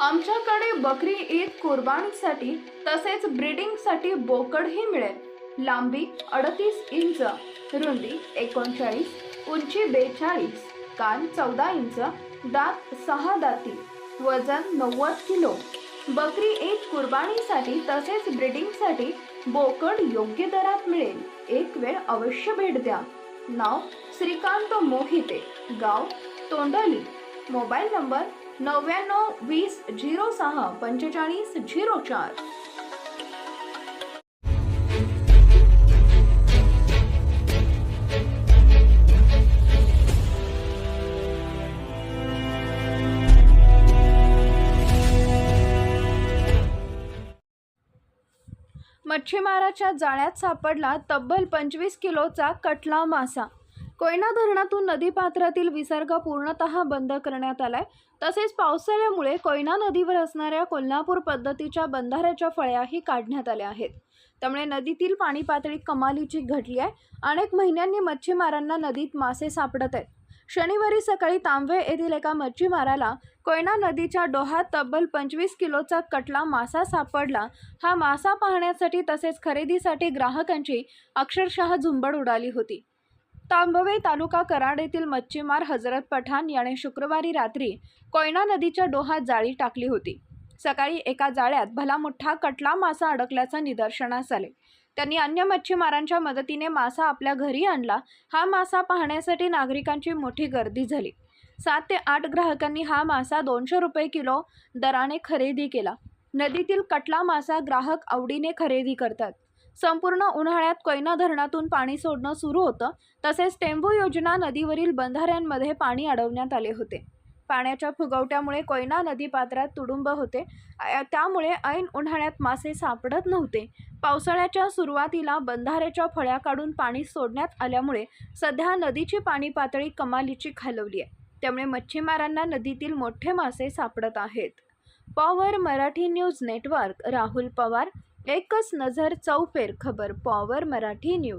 आमच्याकडे बकरी ईद कुर्बानीसाठी तसेच ब्रीडिंगसाठी बोकडही मिळेल. लांबी अडतीस इंच रुंदी एकोणचाळीस उंची बेचाळीस कान चौदा इंच दात सहा दाती वजन नव्वद किलो. बकरी ईद कुर्बानीसाठी तसेच ब्रीडिंगसाठी बोकड योग्य दरात मिळेल. एक वेळ अवश्य भेट द्या. नाव श्रीकांत मोहिते गाव तोंडली. मोबाईल नंबर नव्याण्णव वीस झिरो सहा पंचेचाळीस झिरो चार. मच्छीमाराच्या जाळ्यात सापडला तब्बल पंचवीस किलोचा कटला मासा. कोयना धरणातून नदीपात्रातील विसर्ग पूर्णतः बंद करण्यात आलाय. तसेच पावसाळ्यामुळे कोयना नदीवर असणाऱ्या कोल्हापूर पद्धतीच्या बंधाऱ्याच्या फळ्याही काढण्यात आल्या आहेत. त्यामुळे नदीतील पाणी पातळी कमालीची घटली आहे. अनेक महिन्यांनी मच्छीमारांना नदीत मासे सापडत आहेत. शनिवारी सकाळी तांबवे येथील एका मच्छीमाराला कोयना नदीच्या डोहात तब्बल पंचवीस किलोचा कटला मासा सापडला. हा मासा पाहण्यासाठी तसेच खरेदीसाठी ग्राहकांची अक्षरशः झुंबड उडाली होती. तांबवे तालुका कराड येथील मच्छीमार हजरत पठाण याने शुक्रवारी रात्री कोयना नदीच्या डोहात जाळी टाकली होती. सकाळी एका जाळ्यात भला मोठा कटला मासा अडकल्याचं निदर्शनास आले. त्यांनी अन्य मच्छीमारांच्या मदतीने मासा आपल्या घरी आणला. हा मासा पाहण्यासाठी नागरिकांची मोठी गर्दी झाली. सात ते आठ ग्राहकांनी हा मासा दोनशे रुपये किलो दराने खरेदी केला. नदीतील कटला मासा ग्राहक आवडीने खरेदी करतात. संपूर्ण उन्हाळ्यात कोयना धरणातून पाणी सोडणं सुरू होतं. तसेच टेंभू योजना नदीवरील बंधाऱ्यांमध्ये पाणी अडवण्यात आले होते. पाण्याच्या फुगवट्यामुळे कोयना नदी पात्रात तुडुंब होते. त्यामुळे ऐन उन्हाळ्यात मासे सापडत नव्हते. पावसाळ्याच्या सुरुवातीला बंधाऱ्याच्या फळ्या काढून पाणी सोडण्यात आल्यामुळे सध्या नदीची पाणी पातळी कमालीची खालवली आहे. त्यामुळे मच्छीमारांना नदीतील मोठे मासे सापडत आहेत. Power Marathi news network Rahul Pawar. एकच नजर चौफेर खबर पॉवर मराठी न्यूज.